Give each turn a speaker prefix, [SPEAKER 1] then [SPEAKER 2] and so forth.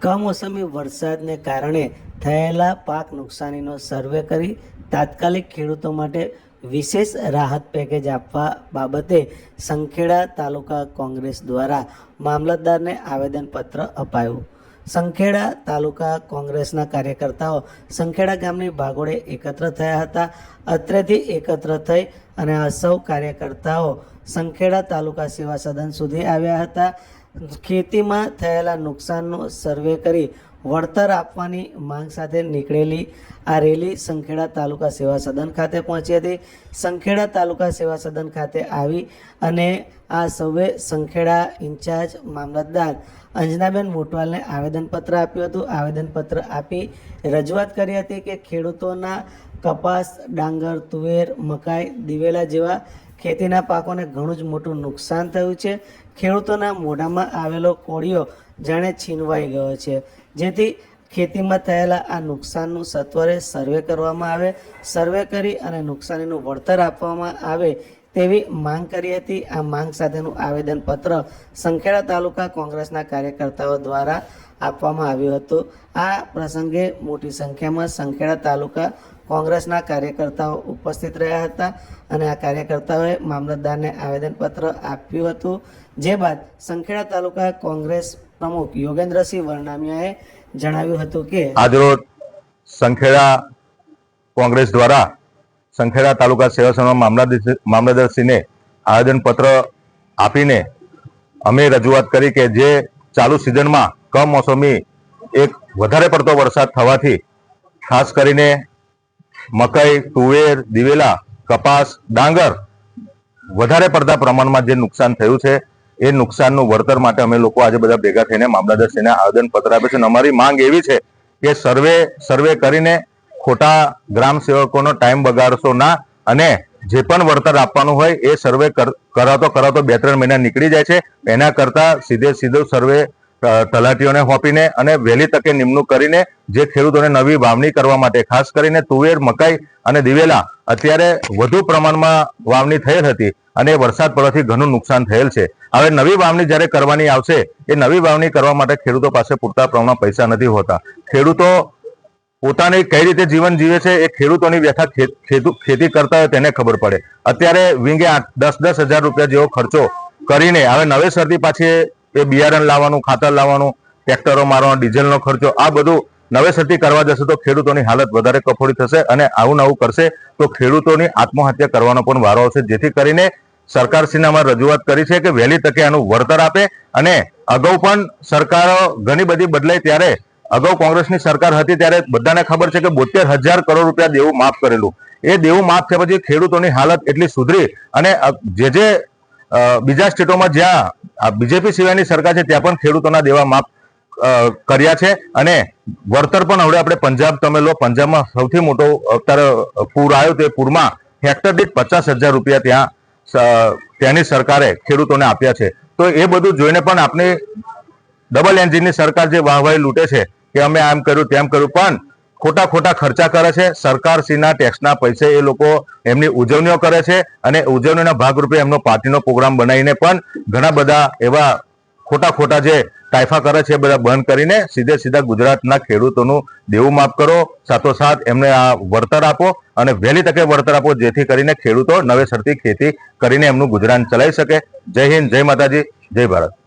[SPEAKER 1] કમોસમી વરસાદને કારણે થયેલા પાક નુકસાનીનો સર્વે કરી તાત્કાલિક ખેડૂતો માટે વિશેષ રાહત પેકેજ આપવા બાબતે સંખેડા તાલુકા કોંગ્રેસ દ્વારા મામલતદારને આવેદનપત્ર અપાયું. સંખેડા તાલુકા કોંગ્રેસના કાર્યકર્તાઓ સંખેડા ગામની ભાગોળે એકત્ર થયા હતા, અત્રેથી એકત્ર થઈ અને આ સૌ કાર્યકર્તાઓ સંખેડા તાલુકા સેવા સદન સુધી આવ્યા હતા. ખેતીમાં થયેલા નુકસાનનો સર્વે કરી વળતર આપવાની માંગ સાથે નીકળેલી આ રેલી સંખેડા તાલુકા સેવા સદન ખાતે પહોંચી હતી. સંખેડા તાલુકા સેવા સદન ખાતે આવી અને આ સૌએ સંખેડા ઇન્ચાર્જ મામલતદાર અંજનાબેન મોટવાલને આવેદનપત્ર આપ્યું હતું. આવેદનપત્ર આપી રજૂઆત કરી હતી કે ખેડૂતોના કપાસ, ડાંગર, તુવેર, મકાઈ, દિવેલા જેવા ખેતીના પાકોને ઘણું જ મોટું નુકસાન થયું છે. ખેડૂતોના મોઢામાં આવેલો કોળિયો જાણે છીનવાઈ ગયો છે. જેથી ખેતીમાં થયેલા આ નુકસાનનું સત્વરે સર્વે કરવામાં આવે, સર્વે કરી અને નુકસાનીનું વળતર આપવામાં આવે તેવી માંગ કરી હતી. આ માંગ સાથેનું આવેદનપત્ર સંખેડા તાલુકા કોંગ્રેસના કાર્યકર્તાઓ દ્વારા આપવામાં આવ્યું હતું. આ પ્રસંગે મોટી સંખ્યામાં સંખેડા તાલુકા કોંગ્રેસના કાર્યકર્તાઓ ઉપસ્થિત રહ્યા હતા અને આ કાર્યકર્તાઓએ મામલતદારને આવેદનપત્ર આપ્યું હતું. જે બાદ સંખેડા તાલુકા કોંગ્રેસ પ્રમુખ યોગેન્દ્રસિંહ વરનામિયાએ જણાવ્યું હતું કે
[SPEAKER 2] આજરોજ સંખેડા કોંગ્રેસ દ્વારા સંખેડા તાલુકા સેવા સંઘના મામલતદાર મામલતદારશ્રીને આવેદનપત્ર આપીને અમે રજૂઆત કરી કે જે ચાલુ સિઝનમાં કમોસમી એક વધારે પડતો વરસાદ થવાથી ખાસ કરીને મકાઈ, તુવેર, દિવેલા, કપાસ, ડાંગર વધારે પડતા પ્રમાણમાં જે નુકસાન થયું છે, એ નુકસાનનું વળતર માટે અમે લોકો આજે બધા ભેગા થઈને મામલતદારશ્રીને આવેદનપત્ર આપે છે અમારી માંગ એવી છે કે સર્વે સર્વે કરીને ખોટા ગ્રામ સેવકોનો ટાઈમ બગાડશો ના અને જે પણ વળતર આપવાનું હોય એ સર્વે કર- કરાતો કરાવતો બે, ત્રણ મહિના નીકળી જાય છે. એના કરતા સીધે સીધો સર્વે તલાટીઓને હોપીને અને વહેલી તકે નિમણૂક કરીને જે ખેડૂતોને નવી વાવણી કરવા માટે, ખાસ કરીને તુવેર, મકાઈ અને દિવેલા અત્યારે વધુ પ્રમાણમાં વાવણી થયેલ હતી અને વરસાદ પડવાથી ઘણું નુકસાન થયેલ છે. હવે નવી વાવણી જ્યારે કરવાની આવશે, એ નવી વાવણી કરવા માટે ખેડૂતો પાસે પૂરતા પ્રમાણમાં પૈસા નથી હોતા. ખેડૂતો પોતાની કઈ રીતે જીવન જીવે છે એ ખેડૂતોની વ્યથા ખેતુ- કરતા હોય તેને ખબર પડે. અત્યારે વીંગે દસ દસ હજાર રૂપિયા જેવો ખર્ચો કરીને હવે નવેસરથી પાછી એ બિયારણ લાવવાનું, ખાતર લાવવાનું, ટ્રેક્ટરો મારવાનો, ડીઝલનો ખર્ચો, આ બધું નવેસરથી કરવા જશે તો ખેડૂતોની હાલત વધારે કફોડી થશે અને આવું નવું કરશે તો ખેડૂતોની આત્મહત્યા કરવાનો પણ વારો આવશે. જેથી કરીને સરકારશ્રીનામાં રજૂઆત કરી છે કે વહેલી તકે આનું વળતર આપે અને અગાઉ પણ સરકારો ઘણી બધી બદલાઈ ત્યારે અગાઉ કોંગ્રેસની સરકાર હતી ત્યારે બધાને ખબર છે કે બોતેર હજાર કરોડ રૂપિયા દેવું માફ કરેલું. એ દેવું માફ થયા પછી ખેડૂતોની હાલત એટલી સુધરી અને જે જે બીજા સ્ટેટોમાં જ્યાં બીજેપી સિવાયની સરકાર છે ત્યાં પણ ખેડૂતોના દેવા માફ કર્યા છે અને વળતર પણ હવે આપણે પંજાબ તમે લો, પંજાબમાં સૌથી મોટો અત્યારે પૂર આવ્યો તે પૂરમાં હેક્ટર દીઠ પચાસ હજાર રૂપિયા ત્યાં ત્યાંની સરકારે ખેડૂતોને આપ્યા છે. તો એ બધું જોઈને પણ આપણે ડબલ એન્જિનની સરકાર જે વાહવાહી લૂંટે છે કે અમે આમ કર્યું, તેમ કર્યું. પણ ખોટા ખોટા ખર્ચા કરે છે. સરકારશ્રીના ટેક્સના પૈસે એ લોકો એમની ઉજવણીઓ કરે છે અને ઉજવણીના ભાગરૂપે એમનો પાર્ટીનો પ્રોગ્રામ બનાવીને પણ ઘણા બધા એવા ખોટા ખોટા જે ટાઈફા કરે છે એ બધા બંધ કરીને સીધે સીધા ગુજરાતના ખેડૂતોનું દેવું માફ કરો. સાથોસાથ એમને આ વળતર આપો અને વહેલી તકે વળતર આપો જેથી કરીને ખેડૂતો નવેસરથી ખેતી કરીને એમનું ગુજરાન ચલાવી શકે. જય હિન્દ, જય માતાજી, જય ભારત.